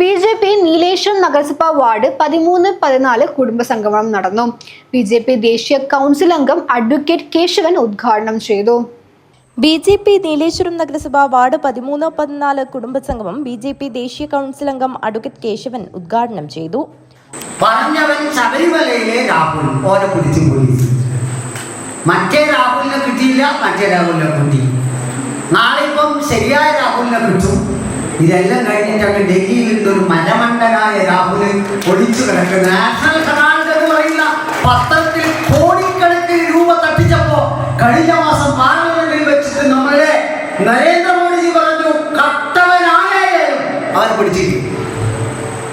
B J P Nileshwaram നഗരസഭാ ward പതിമൂന്ന് പതിനാല് കുടുംബസംഗമം നടന്നു. ബി ജെ പി ദേശീയ കൗൺസിൽ അംഗം അഡ്വക്കേറ്റ് കേശവൻ ഉദ്ഘാടനം ചെയ്തു. ബി ജെ പി നീലേശ്വരം നഗരസഭ വാർഡ് പതിമൂന്ന് പതിനാല് കുടുംബസംഗമം ബി ജെ പി ദേശീയ കൗൺസിൽ അംഗം അഡ്വക്കേറ്റ് കേശവൻ ഉദ്ഘാടനം ചെയ്തു. പറഞ്ഞവൻ ശബരിമലയിലെ രാഹുൽ ഓനെ പിടിച്ചു പോലീസ്. മറ്റേ രാഹുലിനെ കിട്ടിയില്ല മറ്റേ രാഹുലിനെ കിട്ടി. നാളെ ഇപ്പം ശരിയായ രാഹുലിനെ കിട്ടും. ഇതെല്ലാം കഴിഞ്ഞിട്ടാണ് ഡൽഹിയിൽ നിന്ന് ഒരു മരമണ്ടനായ രാഹുൽ ഒളിച്ചു കിടക്കുന്നത്. നാഷണൽ ഹെറാൾഡ് എന്ന് പറയുന്ന പത്രത്തിൽ കോടിക്കണക്കിന് രൂപ തട്ടിച്ചപ്പോ കഴിഞ്ഞ മാസം പാർലമെന്റിൽ വെച്ചിട്ട് നമ്മളെ നരേന്ദ്രമോദിജി പറഞ്ഞു കട്ടവനായാലും അവർ പിടിച്ചിരിക്കും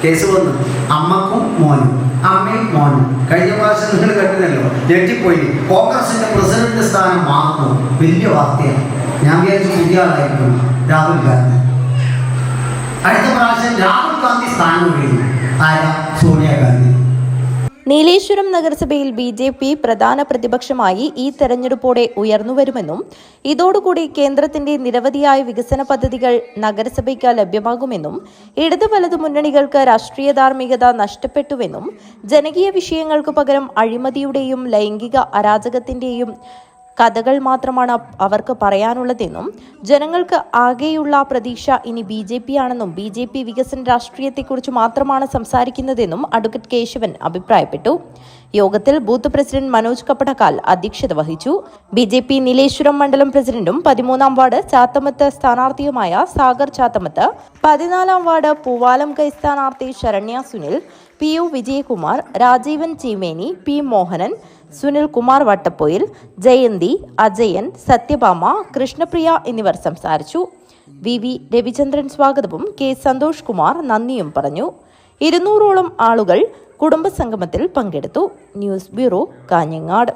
കേസ് വന്നു. അമ്മക്കും മോനും അമ്മയും മോനും. കഴിഞ്ഞ പ്രാവശ്യം നിങ്ങൾ കണ്ടില്ലല്ലോ ഞെട്ടിപ്പോയി കോൺഗ്രസിന്റെ പ്രസിഡന്റ് സ്ഥാനം മാറുന്നു. വലിയ വാർത്തയാണ്. ഞാൻ വിചാരിച്ചു പുതിയ ആളായിരുന്നു രാഹുൽ ഗാന്ധി. അടുത്ത പ്രാവശ്യം രാഹുൽ ഗാന്ധി സ്ഥാനം ഒഴിയുന്നു ആരാ? സോണിയാഗാന്ധി നീലേശ്വരം നഗരസഭയിൽ ബി ജെ പി പ്രധാന പ്രതിപക്ഷമായി ഈ തെരഞ്ഞെടുപ്പോടെ ഉയർന്നുവരുമെന്നും ഇതോടുകൂടി കേന്ദ്രത്തിന്റെ നിരവധിയായ വികസന പദ്ധതികൾ നഗരസഭയ്ക്ക് ലഭ്യമാകുമെന്നും ഇടതു വലതു മുന്നണികൾക്ക് രാഷ്ട്രീയ ധാർമ്മികത നഷ്ടപ്പെട്ടുവെന്നും ജനകീയ വിഷയങ്ങൾക്ക് പകരം അഴിമതിയുടെയും ലൈംഗിക അരാജകത്തിന്റെയും കഥകൾ മാത്രമാണ് അവർക്ക് പറയാനുള്ളതെന്നും ജനങ്ങൾക്ക് ആകെയുള്ള പ്രതീക്ഷ ഇനി ബി ജെ പി ആണെന്നും ബി ജെ പി വികസന രാഷ്ട്രീയത്തെക്കുറിച്ച് മാത്രമാണ് സംസാരിക്കുന്നതെന്നും അഡ്വക്കേറ്റ് കേശവൻ അഭിപ്രായപ്പെട്ടു. യോഗത്തിൽ ബൂത്ത് പ്രസിഡന്റ് മനോജ് കപ്പടക്കാൽ അധ്യക്ഷത വഹിച്ചു. ബി ജെ പി നീലേശ്വരം മണ്ഡലം പ്രസിഡന്റും പതിമൂന്നാം വാർഡ് ചാത്തമത്ത് സ്ഥാനാർത്ഥിയുമായ സാഗർ ചാത്തമത്ത് പതിനാലാം വാർഡ് പൂവാലം കൈ സ്ഥാനാർത്ഥി Saranya Sunil P U Vijayakumar Rajeevan Cheemeni P Mohanan Sunil Kumar Vattappoyil Jayanthi Ajayan Sathyabhama Krishnapriya എന്നിവർ സംസാരിച്ചു. വി വി രവിചന്ദ്രൻ സ്വാഗതവും കെ സന്തോഷ് കുമാർ നന്ദിയും പറഞ്ഞു. ഇരുന്നൂറോളം ആളുകൾ കുടുംബസംഗമത്തിൽ പങ്കെടുത്തു. News bureau Kanhangad.